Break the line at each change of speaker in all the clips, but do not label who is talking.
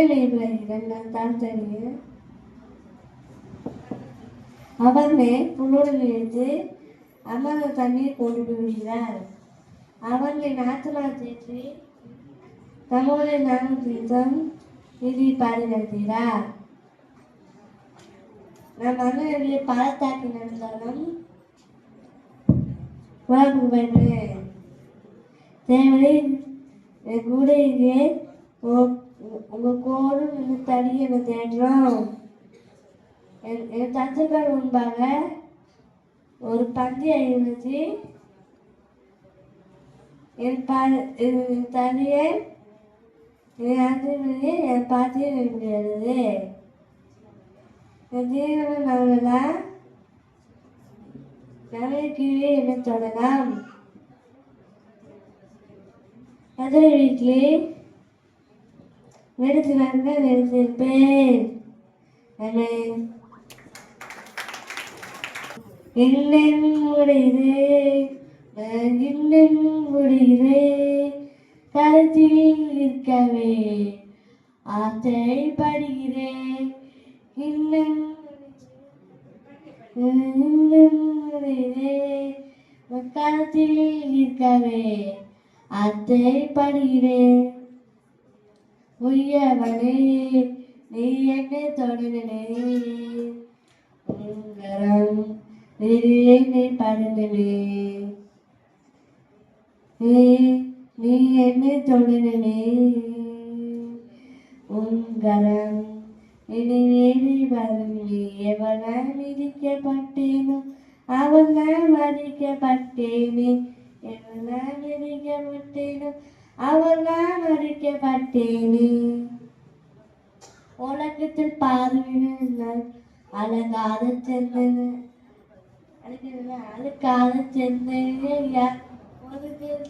கதிரை இரண்டாம் தான் தெரியும் அவனே புல்லுடன் இழுத்து அமர்ந்த தண்ணீர் கொண்டு விடுகிறார். அவனை நாத்துமா தேற்றி தம்முடைய நானும் தீர்த்தம் நிதி பாதுகாக்கிறார் நம் மன்னர்களை பழத்தாக்கி நடந்தாலும் வாழ்வு கூட இங்கே உங்க கோடும் இந்த தடியை என்ன தேடுறோம். என் என் முன்பாக ஒரு பந்தி எழுதி என் பா என் தனியை என் அஞ்சு என் பாத்தியே முடியாது என் ஜீவன நாவலா கீழே என்ன தொடலாம். மதுரை வீட்டிலே நிறுத்தினாங்க நிறுத்திருப்பேன் ஆமென். இன்னும் முடியுது. இன்னும் முடியுது. கருத்தில் இருக்கவே ஆசைப்படுகிறேன் இன்னும் இன்னும் கருத்தில் இருக்கவே ஆசைப்படுகிறேன். உரியவனே நீ என்னை தொடரனே உங்கரம் நீ என்னை படனே நீ என்னை தொடரனே உங்கரம் என்னை வரவில்லை எவனால் மிதிக்கப்பட்டேனோ அவனால் மதிக்கப்பட்டேனே. எவனால் மிதிக்கப்பட்டேனோ அவனால் மதிக்கப்பட்டேனே உலகத்தில் பார்வையினால் அழகாத செந்தன அழுக்காத செந்தன உலகத்தில்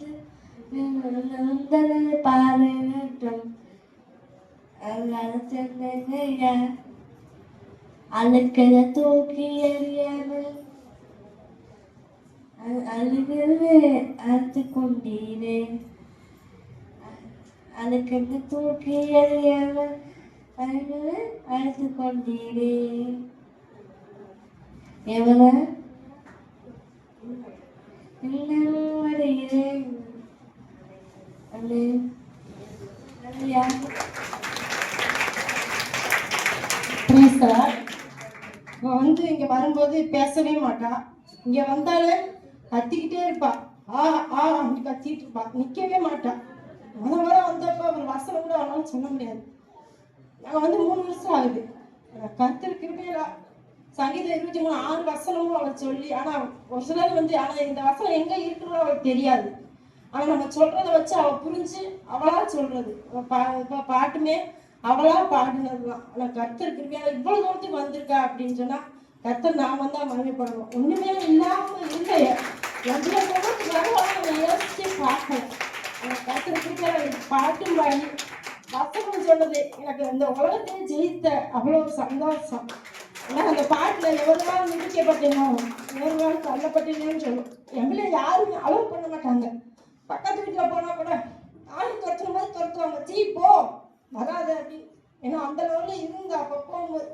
அழகாத செந்தன அழுக்கத தூக்கி எறியாமல் அழுகிறது அறுத்து கொண்டீரேன் அதுக்கு தூக்கி எறியாமல் அழுது கொண்டீரே எவ்வளோ வருகிறேன்
வந்து இங்க வரும்போது பேசவே மாட்டா. இங்க வந்தாலும் கத்திக்கிட்டே இருப்பா. ஆ ஆ அப்படி கத்திட்டு இருப்பா. நிக்கவே மாட்டா. வசனம் சொல்ல முடியாது. நாங்கள் வந்து மூணு வருஷம் ஆகுது. கத்திருக்கு சங்கீதம் இருபத்தி மூணு ஆறு வசனமும் அவள் சொல்லி ஆனால் ஒரு சிலர் வந்து ஆனால் இந்த வசனம் எங்கே இருக்குன்னு அவளுக்கு தெரியாது. ஆனால் நம்ம சொல்கிறத வச்சு அவள் புரிஞ்சு அவளா சொல்றது. இப்போ பா- பாட்டுமே அவளா பாடினதுதான். ஆனால் கர்த்தர் கிருபையா இவ்வளவு தூரத்துக்கு வந்திருக்கா? அப்படின்னு சொன்னா கர்த்தர் நாம தான் மகிமைப்படணும் ஒண்ணுமே இல்லாம இல்லையே. எவ்வளவு தூரத்துக்கு வருவாங்க நம்ம யோசிச்சு பார்க்கணும். கர்த்தர் பாட்டும் பாடி வசனம் சொன்னது எனக்கு இந்த உலகத்தையே ஜெயித்த அவ்வளோ சந்தோஷம். ஏன்னா அந்த பாட்டில் எவ்வளோ நாள் நிறுத்தப்பட்டேனோ எவ்வளவு நாள் தள்ளப்பட்டேனோன்னு சொல்லும். எம்எல்ஏ யாருமே அலோவ் பண்ண மாட்டாங்க. பக்கத்து வீட்டில் போனால் கூட ஆளு துரத்துற மாதிரி துரத்துவாங்க சீ போ. வராது அப்படின்னு ஏன்னா அந்த லெவலில் இருந்த அப்போ போகும்போது.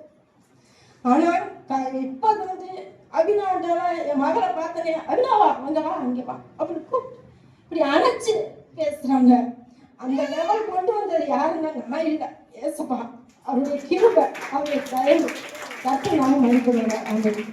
ஆனால் க- இப்ப வந்து அபினாவெல்லாம் என் மகளை பார்த்தனே அபினாவா அங்கே வா அங்கே வா. அப்படி கூப்பிட்டு இப்படி அணைச்சு பேசுகிறாங்க அந்த லெவல் கொண்டு வந்தது யாருன்னா நான் இல்லை. ஏசப்பா. அவருடைய கிருப அவருடைய தயவு. கற்று நானும் மதிக்கிறேன் அவங்களுக்கு